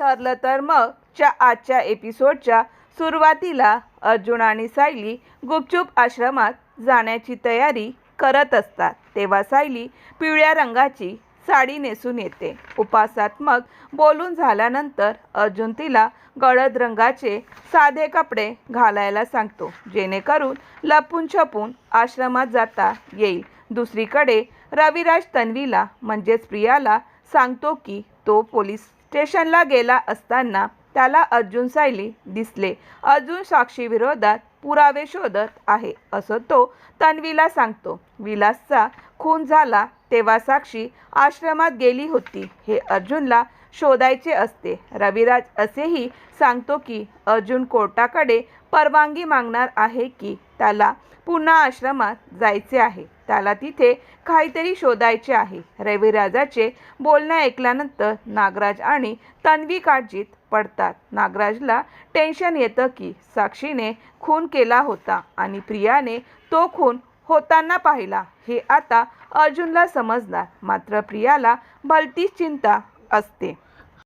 ठरलं तर मग च्या आजच्या एपिसोडच्या सुरुवातीला अर्जुन आणि सायली गुपचूप आश्रमात जाण्याची तयारी करत असतात. तेव्हा सायली पिवळ्या रंगाची साडी नेसून येते. उपासात्मक बोलून झाल्यानंतर अर्जुन तिला गडद रंगाचे साधे कपडे घालायला सांगतो. जेणेकरून लपून छपून आश्रमात जाता येईल. दुसरीकडे रविराज तन्वीला म्हणजेच प्रियाला सांगतो की तो पोलीस स्टेशनला गेला असताना त्याला अर्जुन सायली दिसले. अर्जुन साक्षीविरोधात पुरावे शोधत आहे असं तो तन्वीला सांगतो. विलासचा खून झाला तेव्हा साक्षी आश्रमात गेली होती. हे अर्जुनला शोधायचे असते. रविराज असेही सांगतो की अर्जुन कोर्टाकडे परवानगी मागणार आहे की त्याला पुन्हा आश्रमात जायचे आहे. त्याला तिथे काहीतरी शोधायचे आहे. रविराजाचे बोलणं ऐकल्यानंतर नागराज आणि तन्वी काळजीत पडतात. नागराजला टेन्शन येतं की साक्षीने खून केला होता आणि प्रियाने तो खून होताना पाहिला. हे आता अर्जुनला समजणार. मात्र प्रियाला भलतीच चिंता असते.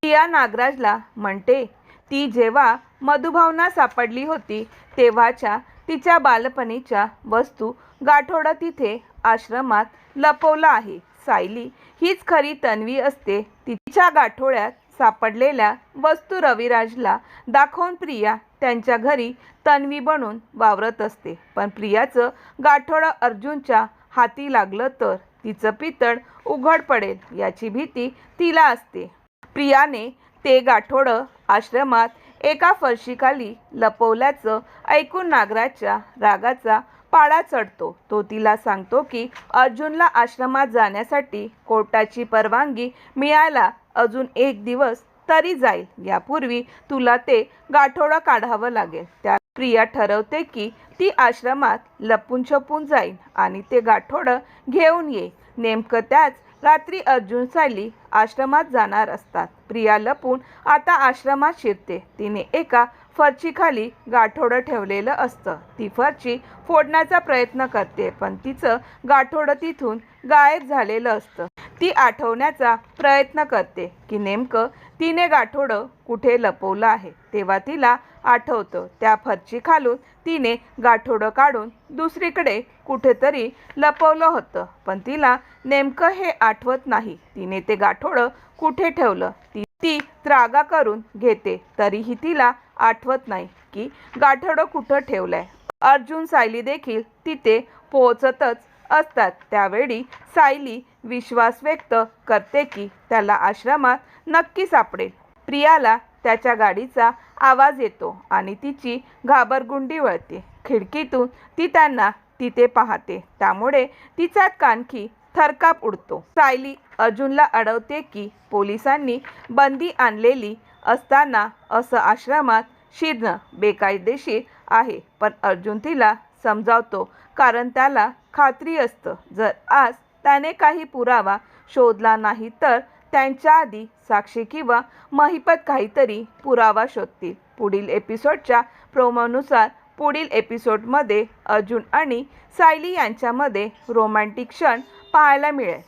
प्रिया नागराजला म्हणते ती जेव्हा मधुभावना सापडली होती तेव्हाच्या तिच्या बालपणीच्या वस्तू गाठोडा तिथे आश्रमात लपवला आहे. सायली हीच खरी तन्वी असते. तिच्या गाठोड्यात सापडलेल्या वस्तू रविराजला दाखवून प्रिया त्यांच्या घरी तन्वी बनून वावरत असते. पण प्रियाचं गाठोडं अर्जुनच्या हाती लागलं तर तिचं पितळ उघड पडेल याची भीती तिला असते. प्रियाने ते गाठोडं आश्रमात एका फरशीखाली लपवल्याचं ऐकून नागराजच्या रागाचा पाडा चढतो. तो तिला सांगतो की अर्जुनला आश्रमात जाण्यासाठी कोर्टाची परवानगी मिळायला अजून एक दिवस तरी जाईल. यापूर्वी तुला ते गाठोडं काढावं लागेल. त्या प्रिया ठरवते की ती आश्रमात लपून छपून जाईल आणि ते गाठोडं घेऊन ये नेमकं त्याच रात्री अर्जुन सायली आश्रमात जाणार असतात. प्रिया लपून आता आश्रमात शिरते. तिने एका फरचीखाली गाठोडं ठेवलेलं असतं. ती फरची फोडण्याचा प्रयत्न करते पण तिचं गाठोडं तिथून गायब झालेलं असतं. ती आठवण्याचा प्रयत्न करते की नेमकं तिने गाठोडं कुठे लपवलं आहे. तेव्हा तिला आठवतं त्या फरची खालून तिने गाठोडं काढून दुसरीकडे कुठेतरी लपवलं होतं. पण तिला नेमकं हे आठवत नाही. तिने ते गाठोडं कुठे ठेवलं? ती ती त्रागा करून घेते. तरीही तिला आठवत नाही की गाठोडं कुठं ठेवलंय. अर्जुन सायली देखील तिथे पोहोचतच असतात. त्यावेळी सायली विश्वास व्यक्त करते की त्याला आश्रमात नक्की सापडेल. प्रियाला त्याच्या गाडीचा आवाज येतो आणि तिची घाबरगुंडी वळते. खिडकीतून ती त्यांना तिथे पाहते. त्यामुळे तिचा कानखी थरकाप उडतो. सायली अर्जुनला अडवते की पोलिसांनी बंदी आणलेली असताना असं आश्रमात शिरणं बेकायदेशीर आहे. पण अर्जुन तिला समजावतो कारण त्याला खात्री असतं. जर आज त्याने काही पुरावा शोधला नाही तर त्यांच्या आधी साक्षी किंवा महिपत काहीतरी पुरावा शोधतील. पुढील एपिसोडच्या प्रोमोनुसार पुढील एपिसोडमध्ये अर्जुन आणि सायली यांच्यामध्ये रोमॅन्टिक क्षण पाहायला मिळेल.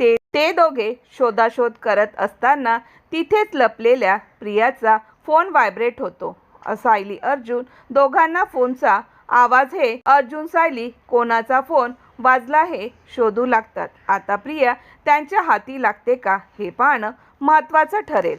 ते ते दोघे शोधाशोध करत असताना तिथेच लपलेल्या प्रियाचा फोन व्हायब्रेट होतो. सायली अर्जुन दोघांना फोनचा आवाज हे अर्जुन सायली कोणाचा फोन वाजला हे शोधू लागतात. आता प्रिया त्यांच्या हाती लागते का हे पाहणं महत्त्वाचं ठरेल.